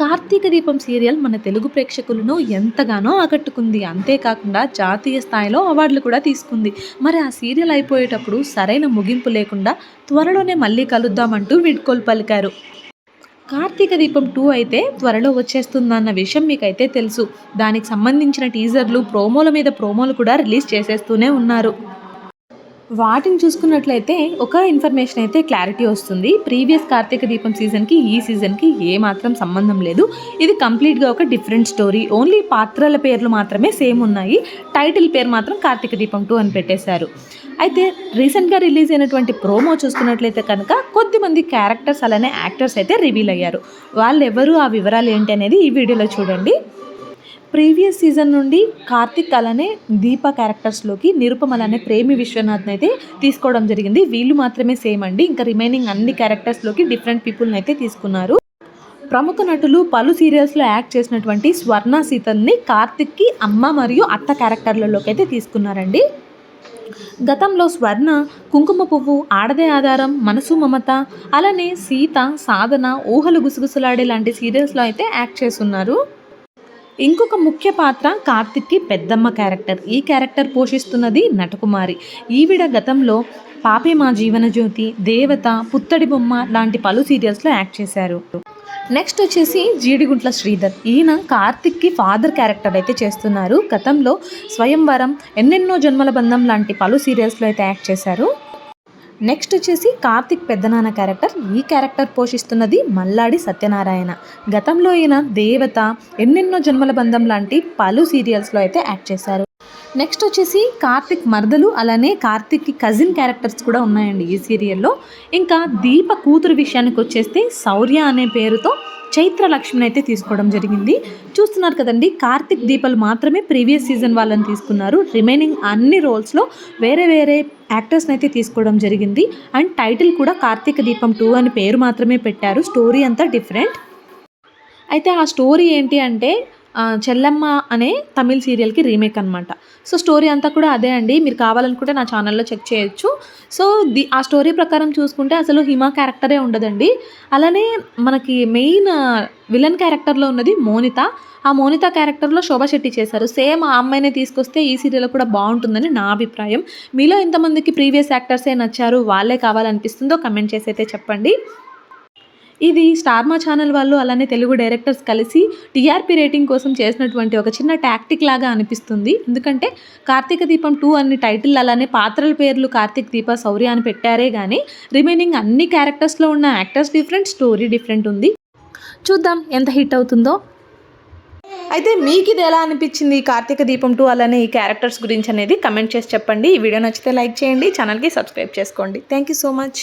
కార్తీక దీపం సీరియల్ మన తెలుగు ప్రేక్షకులను ఎంతగానో ఆకట్టుకుంది. అంతేకాకుండా జాతీయ స్థాయిలో అవార్డులు కూడా తీసుకుంది. మరి ఆ సీరియల్ అయిపోయేటప్పుడు సరైన ముగింపు లేకుండా త్వరలోనే మళ్ళీ కలుద్దామంటూ వీడ్కోలు పలికారు కార్తీక దీపం టూ అయితే త్వరలో వచ్చేస్తుందన్న విషయం మీకైతే తెలుసు. దానికి సంబంధించిన టీజర్లు ప్రోమోల మీద ప్రోమోలు కూడా రిలీజ్ చేసేస్తూనే ఉన్నారు. వాటిని చూసుకున్నట్లయితే ఒక ఇన్ఫర్మేషన్ అయితే క్లారిటీ వస్తుంది. ప్రీవియస్ కార్తీక దీపం సీజన్కి ఈ సీజన్కి ఏ మాత్రం సంబంధం లేదు. ఇది కంప్లీట్గా ఒక డిఫరెంట్ స్టోరీ. ఓన్లీ పాత్రల పేర్లు మాత్రమే సేమ్ ఉన్నాయి. టైటిల్ పేరు మాత్రం కార్తీక దీపం టూ అని పెట్టేశారు. అయితే రీసెంట్గా రిలీజ్ అయినటువంటి ప్రోమో చూసుకున్నట్లయితే కనుక కొద్దిమంది క్యారెక్టర్స్ అలానే యాక్టర్స్ అయితే రివీల్ అయ్యారు. వాళ్ళు ఆ వివరాలు ఏంటి అనేది ఈ వీడియోలో చూడండి. ప్రీవియస్ సీజన్ నుండి కార్తిక్ అలానే దీప క్యారెక్టర్స్లోకి నిరుపమ అలానే ప్రేమి విశ్వనాథ్ని అయితే తీసుకోవడం జరిగింది. వీళ్ళు మాత్రమే సేమ్ అండి. ఇంకా రిమైనింగ్ అన్ని క్యారెక్టర్స్లోకి డిఫరెంట్ పీపుల్ని అయితే తీసుకున్నారు. ప్రముఖ నటులు పలు సీరియల్స్లో యాక్ట్ చేసినటువంటి స్వర్ణ సీతల్ని కార్తిక్కి అమ్మ మరియు అత్త క్యారెక్టర్లలోకి అయితే తీసుకున్నారండి. గతంలో స్వర్ణ కుంకుమ పువ్వు ఆడదే ఆధారం మనసు మమత అలానే సీత సాధన ఊహలు గుసగుసలాడే లాంటి సీరియల్స్లో అయితే యాక్ట్ చేస్తున్నారు. ఇంకొక ముఖ్య పాత్ర కార్తిక్కి పెద్దమ్మ క్యారెక్టర్. ఈ క్యారెక్టర్ పోషిస్తున్నది నటకుమారి. ఈవిడ గతంలో పాపే మా జీవన జ్యోతి దేవత పుత్తడి బొమ్మ లాంటి పలు సీరియల్స్లో యాక్ట్ చేశారు. నెక్స్ట్ వచ్చేసి జీడిగుంట్ల శ్రీధర్. ఈయన కార్తిక్కి ఫాదర్ క్యారెక్టర్ అయితే చేస్తున్నారు. గతంలో స్వయంవరం ఎన్నెన్నో జన్మల బంధం లాంటి పలు సీరియల్స్లో అయితే యాక్ట్ చేశారు. నెక్స్ట్ వచ్చేసి కార్తిక్ పెద్దనాన్న క్యారెక్టర్. ఈ క్యారెక్టర్ పోషిస్తున్నది మల్లాడి సత్యనారాయణ. గతంలో ఈయన దేవత ఎన్నెన్నో జన్మల బంధం లాంటి పలు సీరియల్స్లో అయితే యాక్ట్ చేశారు. నెక్స్ట్ వచ్చేసి కార్తిక్ మరదలు అలానే కార్తిక్కి కజిన్ క్యారెక్టర్స్ కూడా ఉన్నాయండి ఈ సీరియల్లో. ఇంకా దీప కూతురు విషయానికి వచ్చేస్తే శౌర్య అనే పేరుతో చైత్ర లక్ష్మిని అయితే తీసుకోవడం జరిగింది. చూస్తున్నారు కదండి కార్తిక్ దీపాలు మాత్రమే ప్రీవియస్ సీజన్ వాళ్ళని తీసుకున్నారు. రిమైనింగ్ అన్ని రోల్స్లో వేరే వేరే యాక్టర్స్ని అయితే తీసుకోవడం జరిగింది. అండ్ టైటిల్ కూడా కార్తీక దీపం టూ అని పేరు మాత్రమే పెట్టారు. స్టోరీ అంతా డిఫరెంట్. అయితే ఆ స్టోరీ ఏంటి అంటే చెల్లమ్మ అనే తమిళ్ సీరియల్కి రీమేక్ అనమాట సో స్టోరీ అంతా కూడా అదే అండి. మీరు కావాలనుకుంటే నా ఛానల్లో చెక్ చేయొచ్చు. సో ది ఆ స్టోరీ ప్రకారం చూసుకుంటే అసలు హిమా క్యారెక్టరే ఉండదండి. అలానే మనకి మెయిన్ విలన్ క్యారెక్టర్లో ఉన్నది మోనిత. ఆ మోనిత క్యారెక్టర్లో శోభా శెట్టి చేశారు. సేమ్ ఆ అమ్మాయిని తీసుకొస్తే ఈ సీరియల్ కూడా బాగుంటుందని నా అభిప్రాయం. మీలో ఎంతమందికి ప్రీవియస్ యాక్టర్సే నచ్చారు? వాళ్ళే కావాలనిపిస్తుందో కమెంట్ చేసి అయితే చెప్పండి. ఇది స్టార్ మా ఛానల్ వాళ్ళు అలానే తెలుగు డైరెక్టర్స్ కలిసి టీఆర్పీ రేటింగ్ కోసం చేసినటువంటి ఒక చిన్న టాక్టిక్ లాగా అనిపిస్తుంది. ఎందుకంటే కార్తీక దీపం టూ అన్ని టైటిల్ అలానే పాత్రల పేర్లు కార్తీక్ దీప శౌర్య అని పెట్టారే కానీ రిమైనింగ్ అన్ని క్యారెక్టర్స్లో ఉన్న యాక్టర్స్ డిఫరెంట్ స్టోరీ డిఫరెంట్ ఉంది. చూద్దాం ఎంత హిట్ అవుతుందో. అయితే మీకు ఇది ఎలా అనిపించింది కార్తీక దీపం టూ అలానే ఈ క్యారెక్టర్స్ గురించి అనేది కమెంట్ చేసి చెప్పండి. ఈ వీడియో నచ్చితే లైక్ చేయండి ఛానల్కి సబ్స్క్రైబ్ చేసుకోండి. Thank you so much